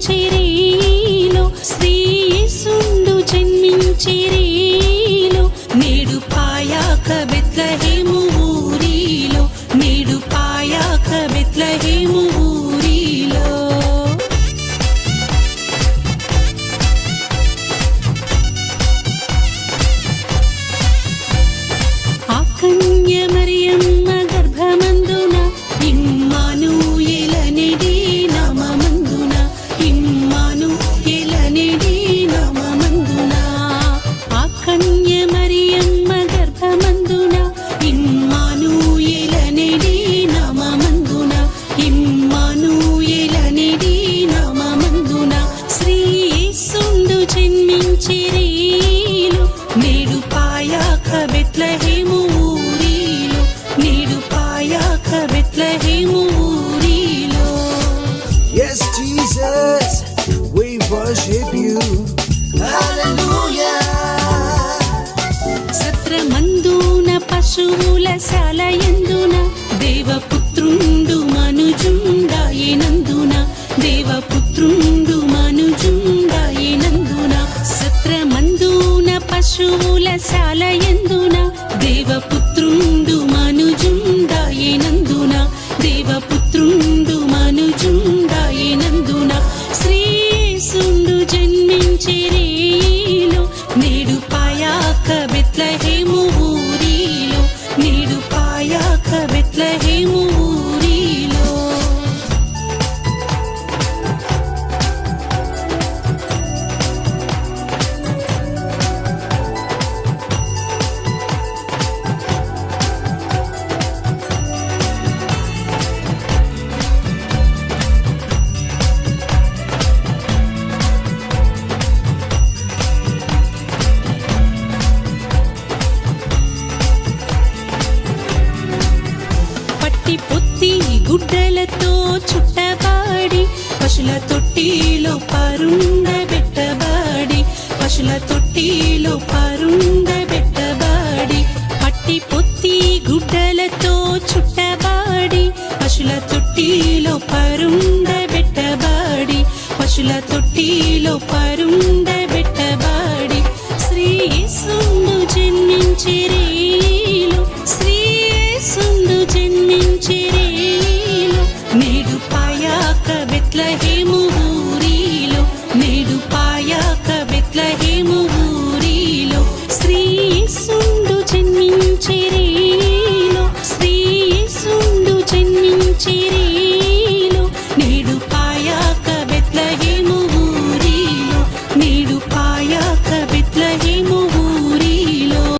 ചിരി బెత్లహేము ఊరిలో Yes, Jesus, we worship you. Hallelujah. సత్రమందున పశువుల శాలయందున దేవపుత్రుండు మనుజుండాయినందున దేవపుత్రుండు మనుజుండాయినందున సత్రమందున పశువుల శాలయందున దేవపుత్రుండు గుడ్డలతో చుట్టబాడి పశుల తొట్టిలో పరుండ పెట్టబాడి పశుల తొట్టిలో పరుండ పెట్టబాడి పట్టి పొత్తి గుడ్డలతో చుట్టబాడి పశుల తొట్టిలో పరుండ పెట్టబాడి పశుల తొట్టిలో పరుండ